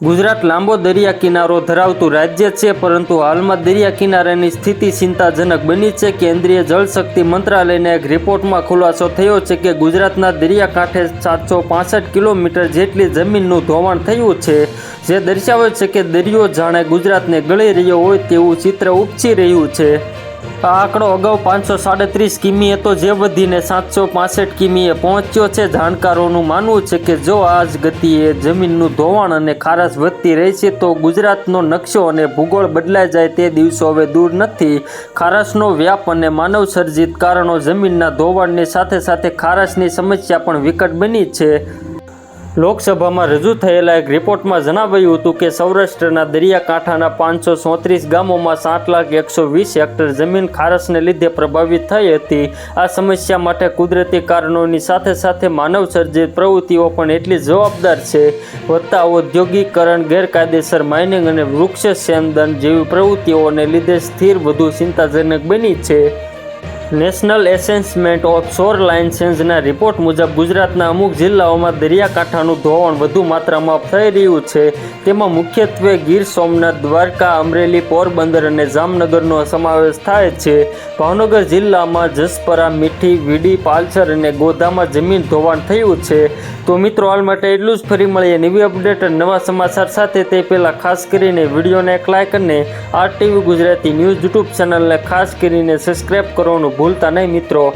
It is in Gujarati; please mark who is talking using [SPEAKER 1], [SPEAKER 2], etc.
[SPEAKER 1] ગુજરાત લાંબો દરિયા કિનારો ધરાવતું રાજ્ય છે, પરંતુ હાલમાં દરિયા કિનારાની સ્થિતિ ચિંતાજનક બની છે કેન્દ્રીય જળશક્તિ મંત્રાલયના એક રિપોર્ટમાં ખુલાસો થયો છે કે ગુજરાતના દરિયાકાંઠે સાતસો પાસઠ કિલોમીટર જેટલી જમીનનું ધોવાણ થયું છે. જે દર્શાવે છે કે દરિયો જાણે ગુજરાતને ગળી રહ્યો હોય તેવું ચિત્ર ઉપસી રહ્યું છે. આ આંકડો અગાઉ પાંચસો સાડત્રીસ કિમી હતો, જે વધીને સાતસો પાસઠ કિમીએ પહોંચ્યો છે. જાણકારોનું માનવું છે કે જો આ જ ગતિએ જમીનનું ધોવાણ અને ખારાશ વધતી રહેશે તો ગુજરાતનો નકશો અને ભૂગોળ બદલાઈ જાય તે દિવસો હવે દૂર નથી. ખારાશનો વ્યાપ અને માનવ સર્જિત કારણો જમીનના ધોવાણની સાથે સાથે ખારાશની સમસ્યા પણ વિકટ બની છે. લોકસભામાં રજૂ થયેલા એક રિપોર્ટમાં જણાવાયું હતું કે સૌરાષ્ટ્રના દરિયાકાંઠાના પાંચસો ચોત્રીસ ગામોમાં સાત લાખ એકસો વીસ હેક્ટર જમીન ખારસને લીધે પ્રભાવિત થઈ હતી. આ સમસ્યા માટે કુદરતી કારણોની સાથે સાથે માનવસર્જિત પ્રવૃત્તિઓ પણ એટલી જવાબદાર છે. વધતા ઔદ્યોગિકરણ ગેરકાયદેસર માઇનિંગ અને વૃક્ષ સેનદન જેવી પ્રવૃત્તિઓને લીધે સ્થિર, વધુ ચિંતાજનક બની છે. નેશનલ એસેસમેન્ટ ઓફ શોર લાયન્સેન્સના રિપોર્ટ મુજબ ગુજરાતના અમુક જિલ્લાઓમાં દરિયાકાંઠાનું ધોવાણ વધુ માત્રામાં થઈ રહ્યું છે. તેમાં મુખ્યત્વે ગીર સોમનાથ, દ્વારકા, અમરેલી, પોરબંદર અને જામનગરનો સમાવેશ થાય છે. ભાવનગર જિલ્લામાં જસપરા, મીઠી, વીડી પાલસર અને ગોધામાં જમીન ધોવાણ થયું છે. તો મિત્રો, હાલ માટે એટલું જ. ફરી મળીએ નવી અપડેટ નવા સમાચાર સાથે. તે પહેલાં ખાસ કરીને વિડીયોને એક લાઇક અને R TV Gujarati news YouTube ચેનલને ખાસ કરીને સબસ્ક્રાઈબ કરવાનું ભૂલતા નહીં મિત્રો.